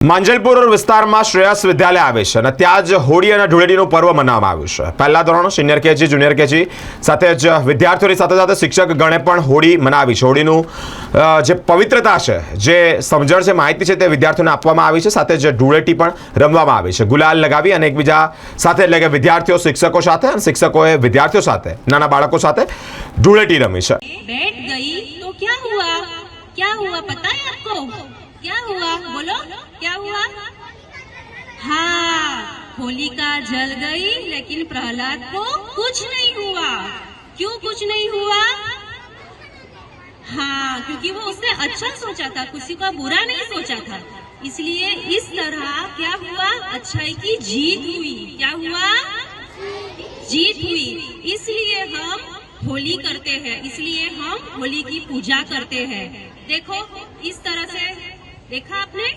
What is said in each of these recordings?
માંજલપુર વિસ્તારમાં શ્રેયસ વિદ્યાલય આવે છે અને ત્યાં જ હોળી અને ધૂળેટીનું પર્વ મનાવવામાં આવ્યું છે. પહેલા ધોરણ સિનિયર કેજી, જુનિયર કેજી, સાથે જ વિદ્યાર્થીઓની સાથે સાથે શિક્ષક ગણે પણ હોળી મનાવી છે. હોળીનું જે પવિત્રતા છે, જે સમજણ છે, માહિતી છે તે વિદ્યાર્થીઓને આપવામાં આવી છે. સાથે જ ધૂળેટી પણ રમવામાં આવી છે. ગુલાલ લગાવી અને એકબીજા સાથે, એટલે કે વિદ્યાર્થીઓ, શિક્ષકો સાથે અને શિક્ષકોએ વિદ્યાર્થીઓ સાથે, નાના બાળકો સાથે ધૂળેટી રમી છે. બેઠ ગઈ તો ક્યા ક્યા હુઆ પતા क्या हुआ? बोलो। क्या हुआ? हाँ होलिका जल गई, लेकिन प्रहलाद को कुछ नहीं हुआ। क्यों कुछ नहीं हुआ? हाँ क्योंकि वो उसने अच्छा सोचा था, किसी का बुरा नहीं सोचा था। इसलिए इस तरह क्या हुआ? अच्छाई की जीत हुई। क्या हुआ? जीत हुई। इसलिए हम होली करते हैं। इसलिए हम होली की पूजा करते हैं। देखो, इस तरह से देखा आपने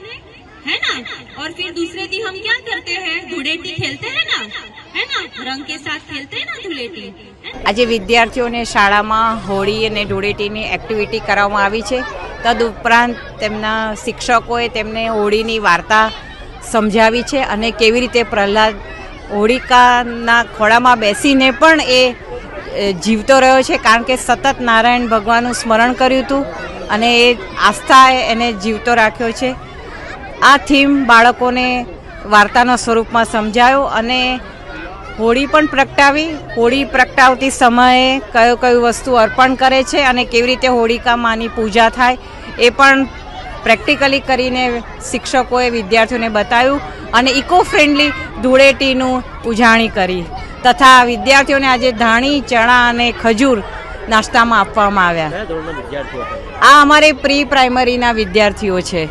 है ना और फिर दूसरे दिन हम क्या करते हैं धुलेटी खेलते हैं ना है ना रंग के साथ खेलते हैं ना धुलेटी આજે વિદ્યાર્થીઓને શાળામાં હોળી અને ધૂળેટીની એક્ટિવિટી કરવામાં આવી છે તદુપરાંત તેમના શિક્ષકોએ તેમને હોળીની વાર્તા સમજાવી છે અને કેવી રીતે પ્રહલાદ હોળિકાના ખોળામાં બેસીને પણ એ એ જીવતો રહ્યો છે કારણ કે સતત નારાયણ ભગવાનનું સ્મરણ કર્યું હતું અને એ આસ્થાએ એને જીવતો રાખ્યો છે. આ થીમ બાળકોને વાર્તાના સ્વરૂપમાં સમજાયો અને હોળી પણ પ્રગટાવી. હોળી પ્રગટાવતી સમયે કયો કયું વસ્તુ અર્પણ કરે છે અને કેવી રીતે હોળિકા માની પૂજા થાય એ પણ પ્રેક્ટિકલી કરીને શિક્ષકોએ વિદ્યાર્થીઓને બતાવ્યું અને ઇકો ફ્રેન્ડલી ધૂળેટીનું ઉજાણી કરી. તથા વિદ્યાર્થીઓને આજે ધાણી ચણા અને ખજૂર નાસ્તામાં આપવામાં આવ્યા. આ અમારે પ્રી પ્રાઇમરીના વિદ્યાર્થીઓ છે.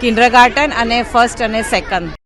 કિન્ડરગાર્ટન અને ફર્સ્ટ અને સેકન્ડ